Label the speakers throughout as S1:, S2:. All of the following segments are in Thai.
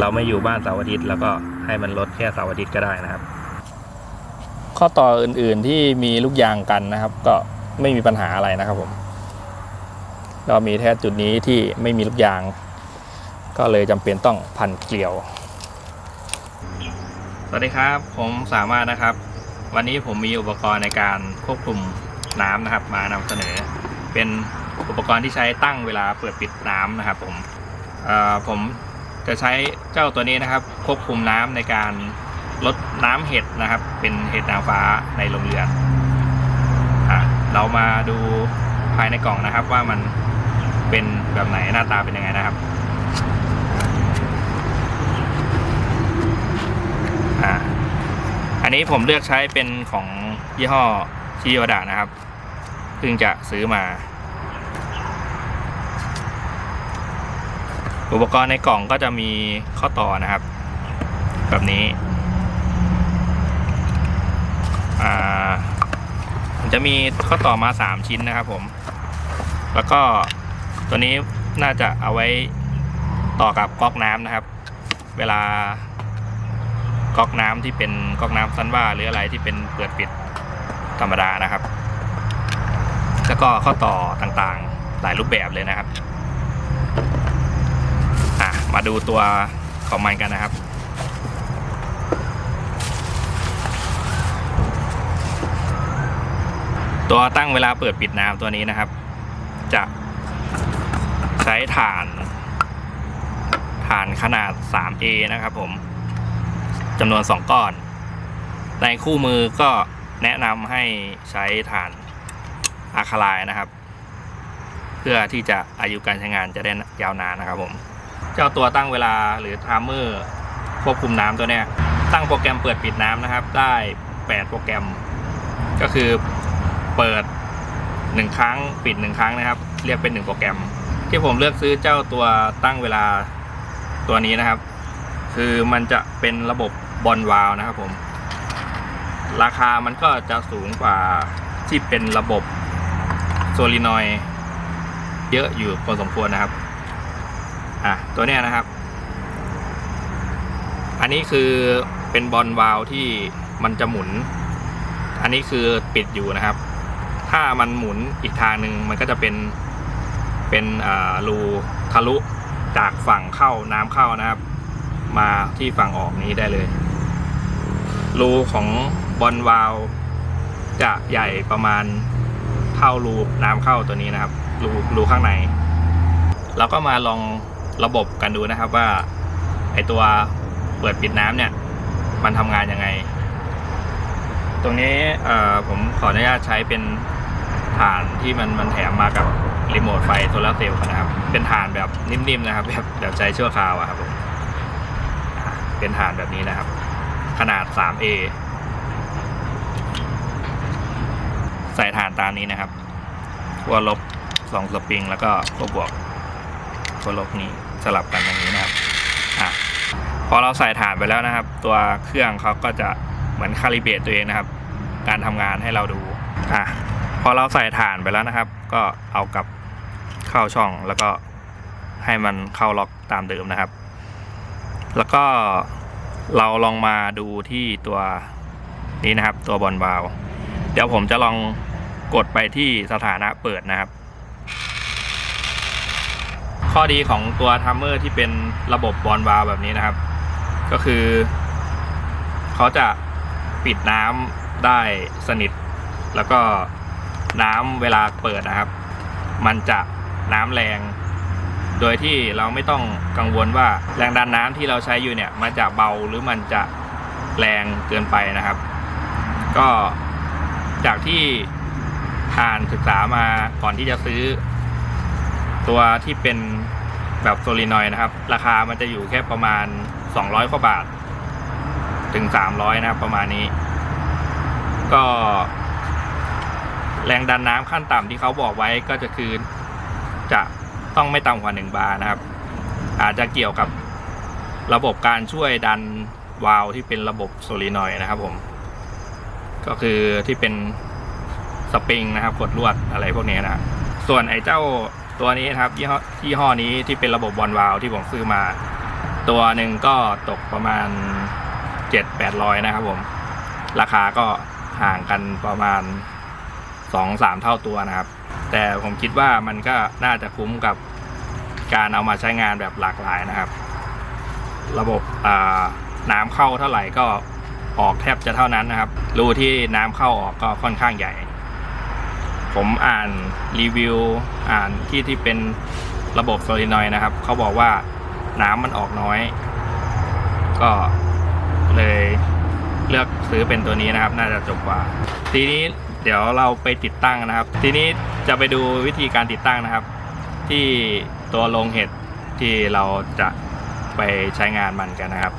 S1: เราไม่อยู่บ้านเสาร์อาทิตย์แล้วก็ให้มันลดแค่เสาร์อาทิตย์ก็ได้นะครับ ข้อต่ออื่นๆที่มีลูกยางกันนะครับ ก็ไม่มีปัญหาอะไรนะครับผมเรามีแค่จุดนี้ที่ไม่มีลูกยาง ก็เลยจำเป็นต้องพันเกลียว สวัสดีครับผมสามารถนะครับ วันนี้ผมมีอุปกรณ์ในการควบคุมน้ำนะครับ มานำเสนอ เป็นอุปกรณ์ที่ใช้ตั้งเวลาเปิดปิดน้ำนะครับ ผมเอ่อผม จะใช้เจ้าตัวนี้นะครับควบคุมน้ำในการลดน้ำเห็ดนะครับ เป็นเห็ดนางฟ้าในโรงเรือนเรามาดูภายในกล่องนะครับว่ามันเป็นแบบไหนหน้าตาเป็นยังไงนะครับอันนี้ผมเลือกใช้เป็นของยี่ห้อชิโยดะนะครับ เพิ่งจะซื้อมา อุปกรณ์ในกล่องก็จะมีข้อต่อนะครับ แบบนี้มันจะมีข้อต่อมา 3 ชิ้นนะครับผม แล้วก็ตัวนี้น่าจะเอาไว้ต่อกับก๊อกน้ำนะครับ เวลาก๊อกน้ำที่เป็นก๊อกน้ำซันว่าหรืออะไรที่เป็นเปิดปิดธรรมดานะครับ แล้วก็ข้อต่อต่างๆ หลายรูปแบบเลยนะครับ มาดูตัวของมันกันนะครับ ตัวตั้งเวลาเปิดปิดน้ำตัวนี้นะครับ จะใช้ฐานฐานขนาด 3A นะครับผมจำนวน 2 ก้อน ในคู่มือก็แนะนำให้ใช้ฐานอะคาไลน์นะครับ เพื่อที่จะอายุการใช้งานจะได้ยาวนานนะครับผม เจ้าตัวตั้งเวลาหรือไทม์เมอร์ควบคุมน้ำตัวเนี้ยตั้งโปรแกรมเปิดปิดน้ำนะครับ ได้ 8 โปรแกรม ก็คือเปิด 1 ครั้งปิด 1 ครั้งนะครับ เรียกเป็น 1 โปรแกรม ที่ผมเลือกซื้อเจ้าตัวตั้งเวลาตัวนี้นะครับ คือมันจะเป็นระบบบอลวาลวนะครับผม ราคามันก็จะสูงกว่าที่เป็นระบบโซลินอยเยอะอยู่พอสมควรนะครับ อะตัวเนี้ยนะครับ อันนี้คือเป็นบอลวาลวที่มันจะหมุน อันนี้คือปิดอยู่นะครับ ถ้ามันหมุนอีกทางหนึ่งมันก็จะเป็นเป็นอ่ารูทะลุจากฝั่งเข้าน้ำเข้านะครับ มาที่ฝั่งออกนี้ได้เลยรูของบอลวาลวจะใหญ่ประมาณเท่ารูน้ำเข้าตัวนี้นะครับรูรูข้างใน เราก็มาลอง ระบบกันดูนะครับว่าไอตัวเปิดปิดน้ำเนี่ย มันทำงานยังไง ตรงนี้ผมขออนุญาตใช้เป็นฐานที่มันมันแถมมากับรีโมทไฟโซลาร์เซลล์นะครับ เป็นฐานแบบนิ่มๆนะครับ แบบแบบใช้ชั่วคราวอะครับผมเป็นฐานแบบนี้นะครับ ขนาด 3A ใส่ฐานตามนี้นะครับขั้วลบสองสปริง แล้วก็ขั้วบวกขั้วลบนี้ สลับกันอย่างนี้นะครับอะพอเราใส่ฐานไปแล้วนะครับ ตัวเครื่องเขาก็จะเหมือนคาลิเบตตัวเองนะครับ การทำงานให้เราดูอะพอเราใส่ฐานไปแล้วนะครับ ก็เอากลับเข้าช่องแล้วก็ให้มันเข้าล็อกตามเดิมนะครับ แล้วก็เราลองมาดูที่ตัวนี้นะครับ ตัวบอลวาว เดี๋ยวผมจะลองกดไปที่สถานะเปิดนะครับ ข้อดีของตัวทัมเมอร์ที่เป็นระบบบอลวาล์วแบบนี้นะครับ ก็คือ เขาจะปิดน้ำได้สนิท แล้วก็น้ำเวลาเปิดนะครับ มันจะน้ำแรง โดยที่เราไม่ต้องกังวลว่าแรงดันน้ำที่เราใช้อยู่เนี่ย มันจะเบาหรือมันจะแรงเกินไปนะครับ ก็จากที่อ่านศึกษามาก่อนที่จะซื้อ ตัวที่เป็นแบบโซลินอยนะครับ ราคามันจะอยู่แค่ประมาณ 200กว่าบาท ถึง 300 นะครับ ประมาณนี้ ก็ แรงดันน้ำขั้นต่ำที่เขาบอกไว้ก็จะคือจะต้องไม่ต่ำกว่า 1 บาร์นะครับ อาจจะเกี่ยวกับระบบการช่วยดันวาล์วที่เป็นระบบโซลินอยนะครับผม ก็คือที่เป็นสปริงนะครับกดลวดอะไรพวกนี้นะ ส่วนไอ้เจ้า ตัวนี้นะครับยี่ห้อยี่ห้อนี้ที่เป็นระบบบอลวาล์วที่ผมซื้อมา ตัวหนึ่งก็ตกประมาณเจ็ดแปดร้อยนะครับผมราคาก็ห่างกันประมาณสองสามเท่าตัวนะครับ แต่ผมคิดว่ามันก็น่าจะคุ้มกับการเอามาใช้งานแบบหลากหลายนะครับ ระบบน้ำเข้าเท่าไหร่ก็ออกแทบจะเท่านั้นนะครับ รูที่น้ำเข้าออกก็ค่อนข้างใหญ่ ผมอ่านรีวิวอ่านที่ที่เป็นระบบโซลินอยนะครับเขาบอกว่าน้ำมันออกน้อย ก็เลยเลือกซื้อเป็นตัวนี้นะครับ น่าจะจบกว่า ทีนี้เดี๋ยวเราไปติดตั้งนะครับ ทีนี้จะไปดูวิธีการติดตั้งนะครับ ที่ตัวโรงเห็ดที่เราจะไปใช้งานมันกันนะครับ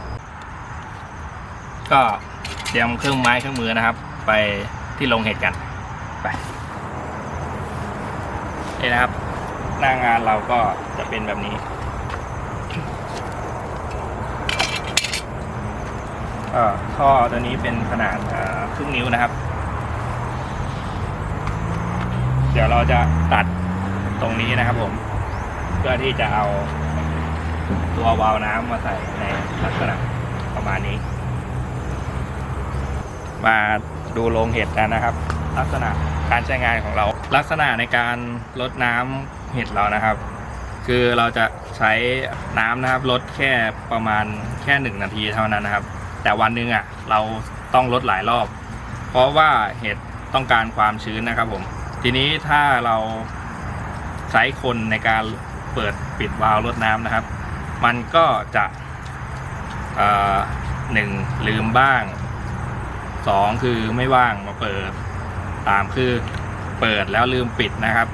S1: ก็เตรียมเครื่องไม้เครื่องมือนะครับ ไปที่โรงเห็ดกันไป นี่นะครับ หน้างานเราก็จะเป็นแบบนี้ท่อตัวนี้เป็นขนาดครึ่งนิ้วนะครับ เดี๋ยวเราจะตัดตรงนี้นะครับผม เพื่อที่จะเอาตัววาล์วน้ำมาใส่ในลักษณะประมาณนี้ มาดูโรงเห็ดกันนะครับ ลักษณะการใช้งานของเรา ลักษณะในการลดน้ำเห็ดเรานะครับ คือเราจะใช้น้ำนะครับลดแค่ประมาณแค่หนึ่งนาทีเท่านั้นนะครับ แต่วันหนึงอะเราต้องลดหลายรอบ เพราะว่าเห็ดต้องการความชื้นนะครับผมทีนี้ถ้าเราใช้คนในการเปิดปิดวาล์วรดน้ำนะครับ มันก็จะหนึ่งลืมบ้างสองคือไม่ว่างมาเปิดสามคือ เปิดแล้วลืมปิดนะครับ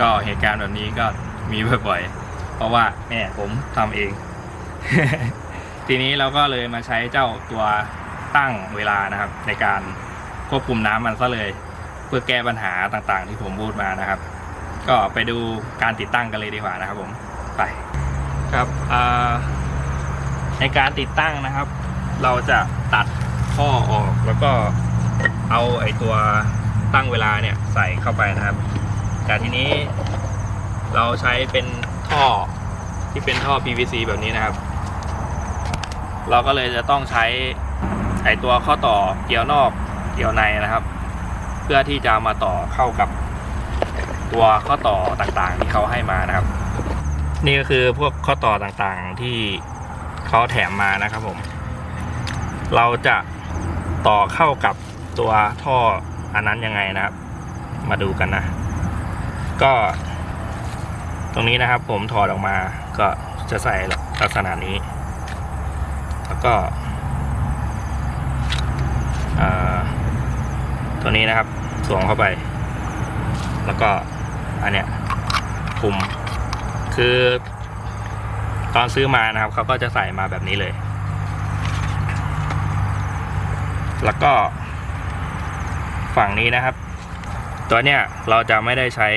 S1: ก็เหตุการณ์แบบนี้ก็มีบ่อยๆ เพราะว่าแม่ผมทำเอง ทีนี้เราก็เลยมาใช้เจ้าตัวตั้งเวลานะครับ ในการควบคุมน้ำมันซะเลย เพื่อแก้ปัญหาต่างๆ ที่ผมพูดมานะครับ ก็ไปดูการติดตั้งกันเลยดีกว่านะครับ ผมไปครับในการติดตั้งนะครับ เราจะตัดข้อออกแล้วก็เอาไอตัว ตั้งเวลาเนี่ยใส่เข้าไปนะครับ แต่ทีนี้เราใช้เป็นท่อที่เป็นท่อ PVC แบบนี้นะครับ เราก็เลยจะต้องใช้ไอตัวข้อต่อเกี่ยวนอกเกี่ยวในนะครับ เพื่อที่จะมาต่อเข้ากับตัวข้อต่อต่างๆ ที่เขาให้มานะครับ นี่ก็คือพวกข้อต่อต่างๆที่เขาแถมมานะครับผม เราจะต่อเข้ากับตัวท่อ อันนั้นยังไงนะครับ มาดูกันนะ ก็ ตรงนี้นะครับ ผมถอดออกมา ก็จะใส่ลักษณะนี้ แล้วก็อ่าตัวนี้นะครับสวมเข้าไป แล้วก็อันเนี้ยคุมคือตอนซื้อมานะครับเขาก็จะใส่มาแบบนี้เลย แล้วก็ ฝั่งนี้นะครับ ตัวเนี้ยเราจะไม่ได้ใช้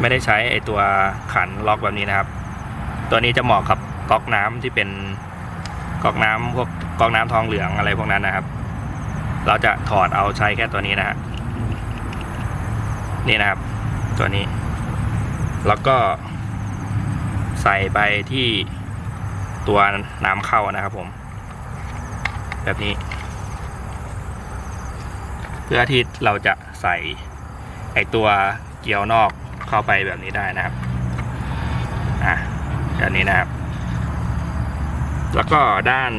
S1: ไม่ได้ใช้ไอตัวขันล็อกแบบนี้นะครับ ตัวนี้จะเหมาะกับก๊อกน้ำที่เป็นก๊อกน้ำพวกก๊อกน้ำทองเหลืองอะไรพวกนั้นนะครับ เราจะถอดเอาใช้แค่ตัวนี้นะฮะนี่นะครับ ตัวนี้ แล้วก็ใส่ไปที่ตัวน้ำเข้านะครับผม แบบนี้ เพื่อที่เราจะใส่ไอตัวเกลียวนอกเข้าไปแบบนี้ได้นะครับอะแบบนี้นะครับ แล้วก็ด้าน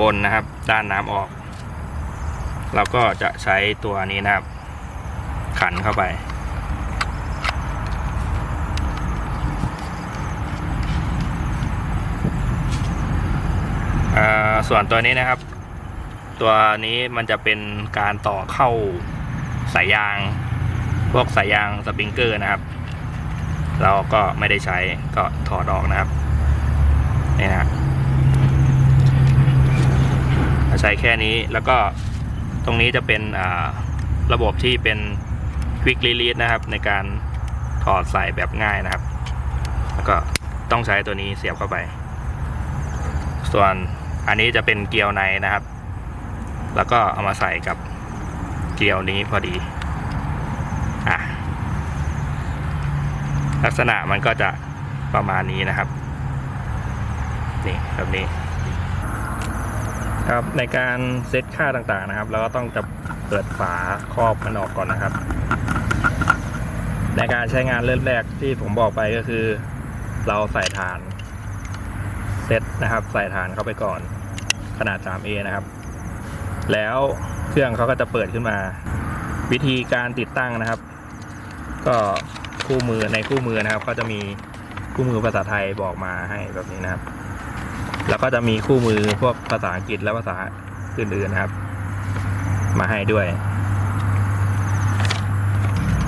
S1: บนนะครับ ด้านน้ำออก เราก็จะใช้ตัวนี้นะครับ ขันเข้าไปอ่าส่วนตัวนี้นะครับ ตัวนี้มันจะเป็นการต่อเข้าสายยาง พวกสายยางสปริงเกอร์นะครับ เราก็ไม่ได้ใช้ก็ถอดออกนะครับนี่นะใช้แค่นี้แล้วก็ตรงนี้จะเป็นอ่าระบบที่เป็น Quick Release นะครับ ในการถอดใส่แบบง่ายนะครับ แล้วก็ต้องใช้ตัวนี้เสียบเข้าไป ส่วนอันนี้จะเป็นเกลียวในนะครับ แล้วก็เอามาใส่กับเกลียวนี้พอดีอะลักษณะมันก็จะประมาณนี้นะครับ นี่แบบนี้ ครับในการเซตค่าต่างๆนะครับเราก็ต้องจะเปิดฝาครอบมันออกก่อนนะครับ ในการใช้งานเริ่มแรกที่ผมบอกไปก็คือ เราใส่ฐานเซตนะครับ ใส่ฐานเข้าไปก่อนขนาด 3A นะครับ แล้วเครื่องเขาก็จะเปิดขึ้นมา วิธีการติดตั้งนะครับ ก็คู่มือในคู่มือนะครับก็จะมีคู่มือภาษาไทยบอกมาให้แบบนี้นะครับ แล้วก็จะมีคู่มือพวกภาษาอังกฤษและภาษาอื่นๆนะครับ มาให้ด้วย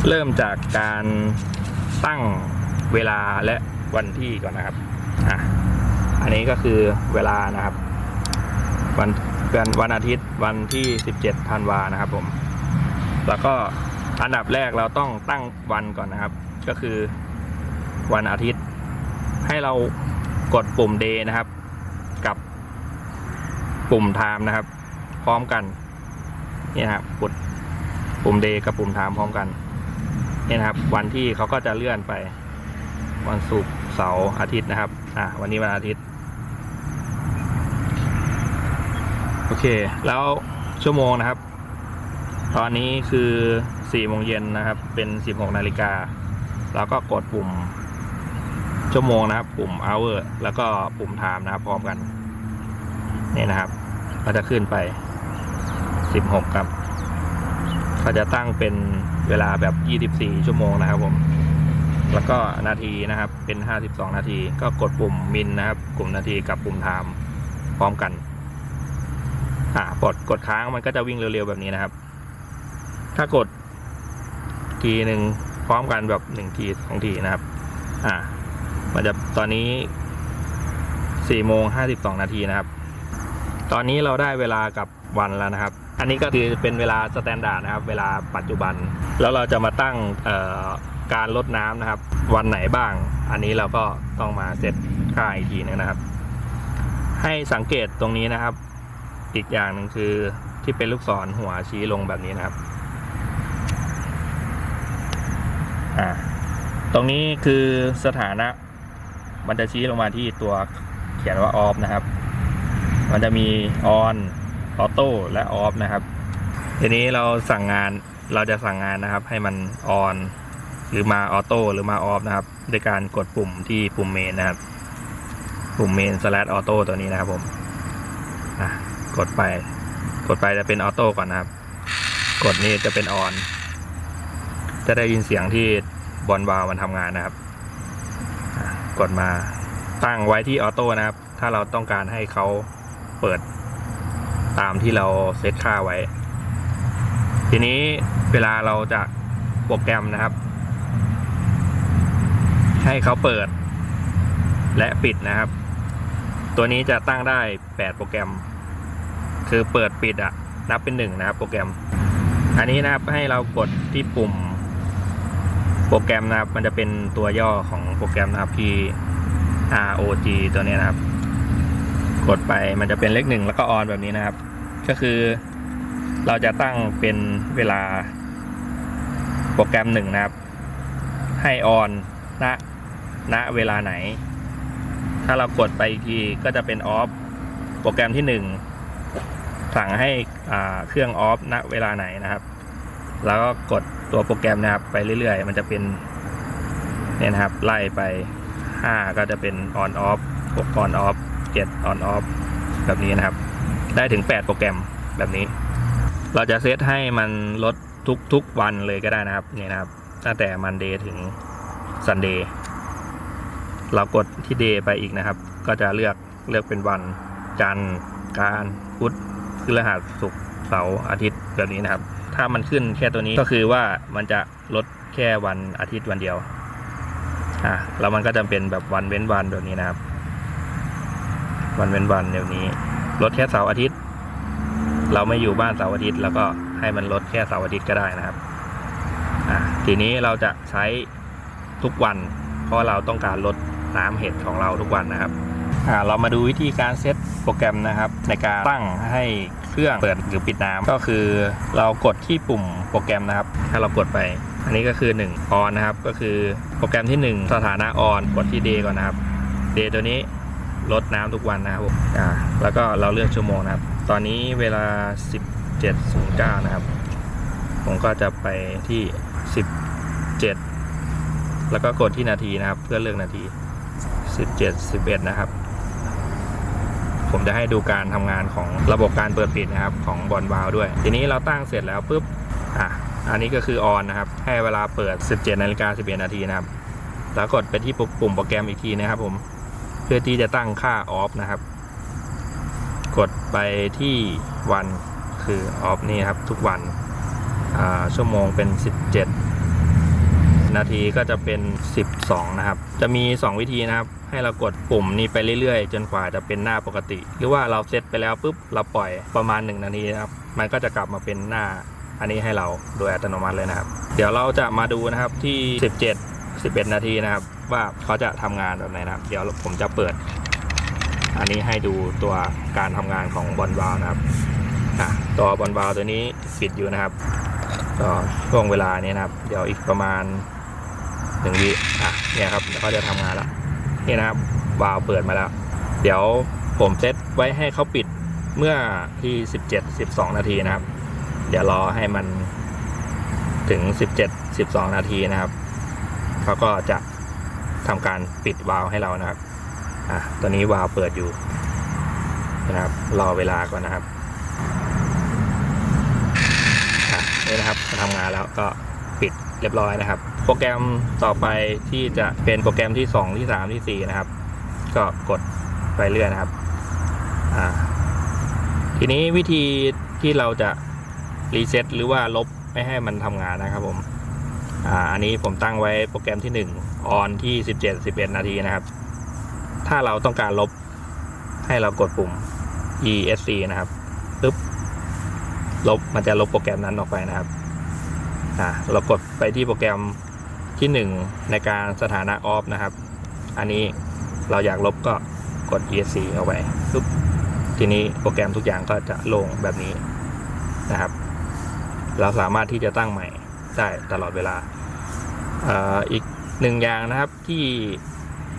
S1: เริ่มจากการตั้งเวลาและวันที่ก่อนนะครับอะอันนี้ก็คือเวลานะครับ วัน เป็นวันอาทิตย์วันที่ 17ธันวานะครับผม แล้วก็อันดับแรกเราต้องตั้งวันก่อนนะครับ ก็คือวันอาทิตย์ ให้เรากดปุ่ม day นะครับ กับปุ่ม time นะครับ พร้อมกันนี่นะครับกดปุ่ม day กับปุ่ม time พร้อมกันนี่นะครับ วันที่เขาก็จะเลื่อนไป วันศุกร์เสาร์อาทิตย์นะครับ อะวันนี้วันอาทิตย์ โอเค แล้วชั่วโมงนะครับ ตอนนี้คือ4โมงเย็นนะครับ เป็น16นาฬิกาแล้วก็กดปุ่ม ชั่วโมงนะครับ ปุ่ม hour แล้วก็ปุ่ม time นะครับ พร้อมกันนี่นะครับ ก็จะขึ้นไป16ครับเขาจะตั้งเป็นเวลาแบบ24ชั่วโมงนะครับผมแล้วก็นาทีนะครับเป็น 52 นาที ก็กดปุ่มมินนะครับ กลุ่มนาทีกับปุ่ม time พร้อมกัน อ่ากดกดค้างมันก็จะวิ่งเร็วๆแบบนี้นะครับ ถ้ากดทีหนึ่งพร้อมกันแบบหนึ่งทีสองทีนะครับ อ่า มันจะตอนนี้สี่โมงห้าสิบสองนาทีนะครับ ตอนนี้เราได้เวลากับวันแล้วนะครับ อันนี้ก็คือเป็นเวลาสแตนดาร์ดนะครับ เวลาปัจจุบัน แล้วเราจะมาตั้งการลดน้ำนะครับ วันไหนบ้าง อันนี้เราก็ต้องมาเซตค่าอีกทีนึงนะครับ ให้สังเกตตรงนี้นะครับ อีกอย่างหนึ่งคือที่เป็นลูกศรหัวชี้ลงแบบนี้นะครับ อ่า ตรงนี้คือสถานะ มันจะชี้ลงมาที่ตัวเขียนว่า off นะครับ มันจะมี on auto และ off นะครับ ทีนี้เราสั่งงานเราจะสั่งงานนะครับ ให้มัน on หรือมา auto หรือมา off นะครับโดยการกดปุ่มที่ปุ่ม main นะครับ ปุ่ม main slash auto ตัวนี้นะครับผมอะ กดไป กดไปจะเป็นออโต้ก่อนนะครับ กดนี่จะเป็นออน จะได้ยินเสียงที่บอลวาล์วมันทำงานนะครับ กดมาตั้งไว้ที่ออโต้นะครับ ถ้าเราต้องการให้เขาเปิดตามที่เราเซตค่าไว้ ทีนี้เวลาเราจะโปรแกรมนะครับ ให้เขาเปิดและปิดนะครับ ตัวนี้จะตั้งได้ 8 โปรแกรม คือเปิดปิดอะนับเป็นหนึ่งนะครับโปรแกรม อันนี้นะครับให้เรากดที่ปุ่ม โปรแกรมนะครับ มันจะเป็นตัวย่อของโปรแกรมนะครับ P R O G ตัวนี้นะครับ กดไปมันจะเป็นเลขหนึ่งแล้วก็ออนแบบนี้นะครับ ก็คือเราจะตั้งเป็นเวลาโปรแกรมหนึ่งนะครับ ให้ออนณณเวลาไหน ถ้าเรากดไปอีกทีก็จะเป็นออฟโปรแกรมที่หนึ่ง สั่งให้เครื่องออฟณเวลาไหนนะครับ แล้วก็กดตัวโปรแกรมนะครับ ไปเรื่อยๆ มันจะเป็นเนี่ยนะครับ ไล่ไป 5 ก็จะเป็น on off 6 on off 7 on off แบบนี้นะครับ ได้ถึง 8 โปรแกรมแบบนี้ เราจะเซตให้มันลดทุกๆวันเลยก็ได้นะครับนี่นะครับ ตั้งแต่ Monday ถึง Sunday เรากดที่ day ไปอีกนะครับ ก็จะเลือกเลือกเป็นวัน จันทร์การพุธ พฤหัสศุกร์เสาร์อาทิตย์แบบนี้นะครับ ถ้ามันขึ้นแค่ตัวนี้ก็คือว่ามันจะลดแค่วันอาทิตย์วันเดียวอะแล้วมันก็จะเป็นแบบวันเว้นวันแบบนี้นะครับ วันเว้นวันเดี๋ยวนี้ ลดแค่เสาร์อาทิตย์ เราไม่อยู่บ้านเสาร์อาทิตย์ แล้วก็ให้มันลดแค่เสาร์อาทิตย์ก็ได้นะครับอะทีนี้เราจะใช้ทุกวัน เพราะเราต้องการลดน้ำเห็ดของเราทุกวันนะครับ เรามาดูวิธีการเซตโปรแกรมนะครับ ในการตั้งให้เครื่องเปิดหรือปิดน้ำก็คือเรากดที่ปุ่มโปรแกรมนะครับ ถ้าเรากดไป อันนี้ก็คือ1 on นนะครับ ก็คือโปรแกรมที่ 1 สถานะ on กดที่ day ก่อนนะครับ day ตัวนี้ลดน้ำทุกวันนะครับผมอ่าแล้วก็เราเลือกชั่วโมงนะครับ ตอนนี้เวลา 17.09 นะครับ ผมก็จะไปที่ 17 แล้วก็กดที่นาทีนะครับ เพื่อเลือกนาที 17 11 นะครับ ผมจะให้ดูการทำงานของระบบการเปิดปิดนะครับของบอลวาลด้วย ทีนี้เราตั้งเสร็จแล้วปุ๊บอะอันนี้ก็คือออนนะครับ ให้เวลาเปิด 17นาฬิกา11นาทีนะครับ แล้วกดไปที่ปุ่มโปรแกรมอีกทีนะครับผมเพื่อที่จะตั้งค่าออฟนะครับ กดไปที่วันคือออฟนี่ครับทุกวันอ่าชั่วโมงเป็น 17 นาทีก็จะเป็น 12 นะครับ จะมี 2 วิธีนะครับ ให้เรากดปุ่มนี้ไปเรื่อยๆ จนกว่าจะเป็นหน้าปกติ หรือว่าเราเซตไปแล้วปุ๊บเราปล่อยประมาณ 1 นาทีนะครับ มันก็จะกลับมาเป็นหน้าอันนี้ให้เราโดยอัตโนมัติเลยนะครับ เดี๋ยวเราจะมาดูนะครับที่ 17 11 นาทีนะครับ ว่าเขาจะทำงานแบบไหนนะครับ เดี๋ยวผมจะเปิด อันนี้ให้ดูตัวการทำงานของบอลวาลนะครับอะตัวบอลวาลตัวนี้ปิดอยู่นะครับก็ช่วงเวลานี้นะครับ เดี๋ยวอีกประมาณหนึ่งวิอะเนี่ยครับเดี๋ยวเขาจะทำงานแล้ว นี่นะครับวาล์วเปิดมาแล้ว เดี๋ยวผมเซตไว้ให้เขาปิดเมื่อที่ 17 12 นาทีนะครับ เดี๋ยวรอให้มันถึง 17 12 นาทีนะครับเขาก็จะทำการปิดวาล์วให้เรานะครับอะตอนนี้วาล์วเปิดอยู่นะครับ รอเวลาก่อนนะครับอะนี่นะครับทำงานแล้วก็ เรียบร้อยนะครับ โปรแกรมต่อไปที่จะเป็นโปรแกรมที่ 2 ที่ 3 ที่ 4 นะครับ ก็กดไปเรื่อยนะครับ ทีนี้วิธีที่เราจะรีเซ็ตหรือว่าลบไม่ให้มันทำงานนะครับผมออันนี้ผมตั้งไว้โปรแกรมที่1 on ที่ 17 11 นาทีนะครับ ถ้าเราต้องการลบให้เรากดปุ่ม esc นะครับปึ๊บลบมันจะลบโปรแกรมนั้นออกไปนะครับ่าเรากดไปที่โปรแกรมที่ 1 ในการสถานะออฟนะครับ อันนี้เราอยากลบก็กด esc เข้าไปปุ๊บทีนี้โปรแกรมทุกอย่างก็จะลงแบบนี้นะครับ เราสามารถที่จะตั้งใหม่ได้ตลอดเวลาอ่าอีกหนึ่งอย่างนะครับที่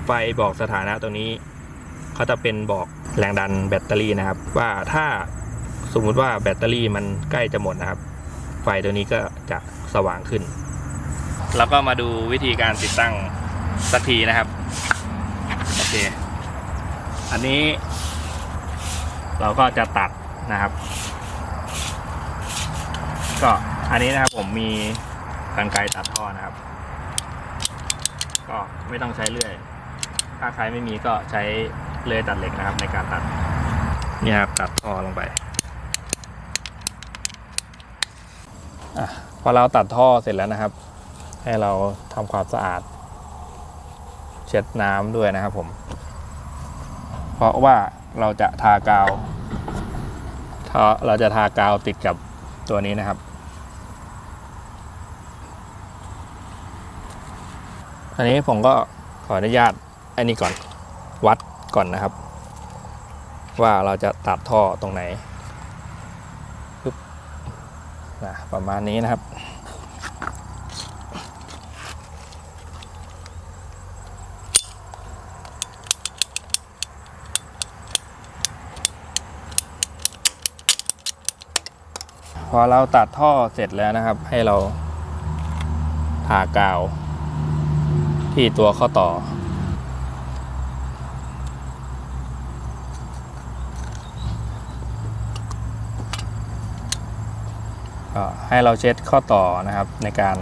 S1: ไฟบอกสถานะตรงนี้เขาจะเป็นบอกแรงดันแบตเตอรี่นะครับ ว่าถ้าสมมุติว่าแบตเตอรี่มันใกล้จะหมดนะครับ ไฟตัวนี้ก็จะ สว่างขึ้น แล้วก็มาดูวิธีการติดตั้งสักทีนะครับ โอเค อันนี้เราก็จะตัดนะครับ ก็อันนี้นะครับผมมีกรรไกรตัดท่อนะครับ ก็ไม่ต้องใช้เลื่อย ถ้าใครไม่มีก็ใช้เลื่อยตัดเหล็กนะครับ ในการตัดเนี่ยครับตัดท่อลงไปอะ พอเราตัดท่อเสร็จแล้วนะครับ ให้เราทำความสะอาด เช็ดน้ำด้วยนะครับผม เพราะว่าเราจะทากาวเราจะทากาวติดกับตัวนี้นะครับ อันนี้ผมก็ขออนุญาตอันนี้ก่อนวัดก่อนนะครับ ว่าเราจะตัดท่อตรงไหน นะประมาณนี้นะครับ พอเราตัดท่อเสร็จแล้วนะครับ ให้เราทากาวที่ตัวข้อต่อ ก็ให้เราเช็ดข้อต่อนะครับในการ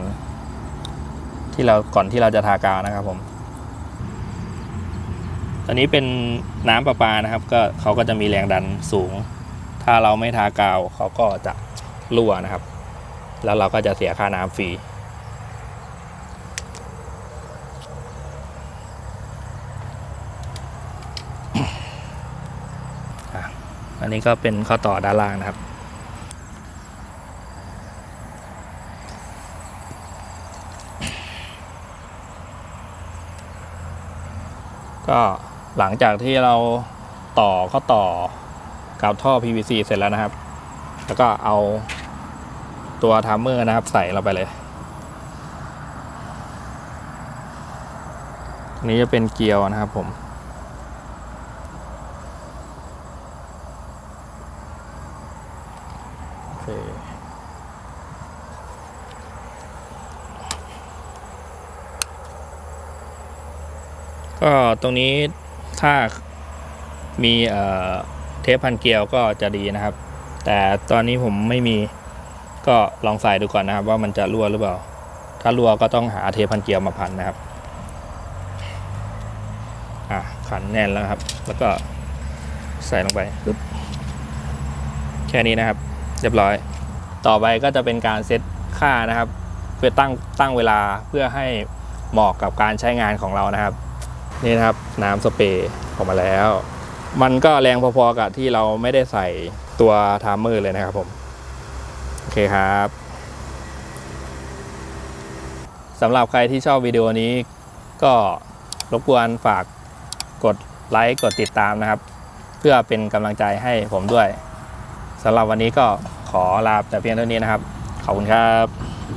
S1: ที่เราก่อนที่เราจะทากาวนะครับผมตอนนี้เป็นน้ำประปานะครับ ก็เขาก็จะมีแรงดันสูง ถ้าเราไม่ทากาวเขาก็จะรั่วนะครับ แล้วเราก็จะเสียค่าน้ำฟรีอันนี้ก็เป็นข้อต่อด้านล่างนะครับ ก็หลังจากที่เราต่อข้อต่อกับท่อ PVC เสร็จแล้วนะครับ แล้วก็เอาตัวทัมเมอร์นะครับ ใส่เราไปเลยนี้จะเป็นเกลียวนะครับผม ก็ตรงนี้ถ้ามีเทปพันเกลียวก็จะดีนะครับ แต่ตอนนี้ผมไม่มีก็ลองใส่ดูก่อนนะครับ ว่ามันจะรั่วหรือเปล่า ถ้ารั่วก็ต้องหาเทปพันเกลียวมาพันนะครับอะขันแน่นแล้วครับ แล้วก็ใส่ลงไปปึ๊บแค่นี้นะครับ เรียบร้อย ต่อไปก็จะเป็นการเซตค่านะครับ เพื่อตั้งตั้งเวลาเพื่อให้เหมาะกับการใช้งานของเรานะครับ นี่นะครับน้ำสเปรย์ออกมาแล้ว มันก็แรงพอๆกับที่เราไม่ได้ใส่ตัวไทม์เมอร์เลยนะครับผมโอเคครับสำหรับใครที่ชอบวิดีโอนี้ ก็รบกวนฝากกดไลค์กดติดตามนะครับ เพื่อเป็นกำลังใจให้ผมด้วยสำหรับวันนี้ก็ขอลาแต่เพียงเท่านี้นะครับ ขอบคุณครับ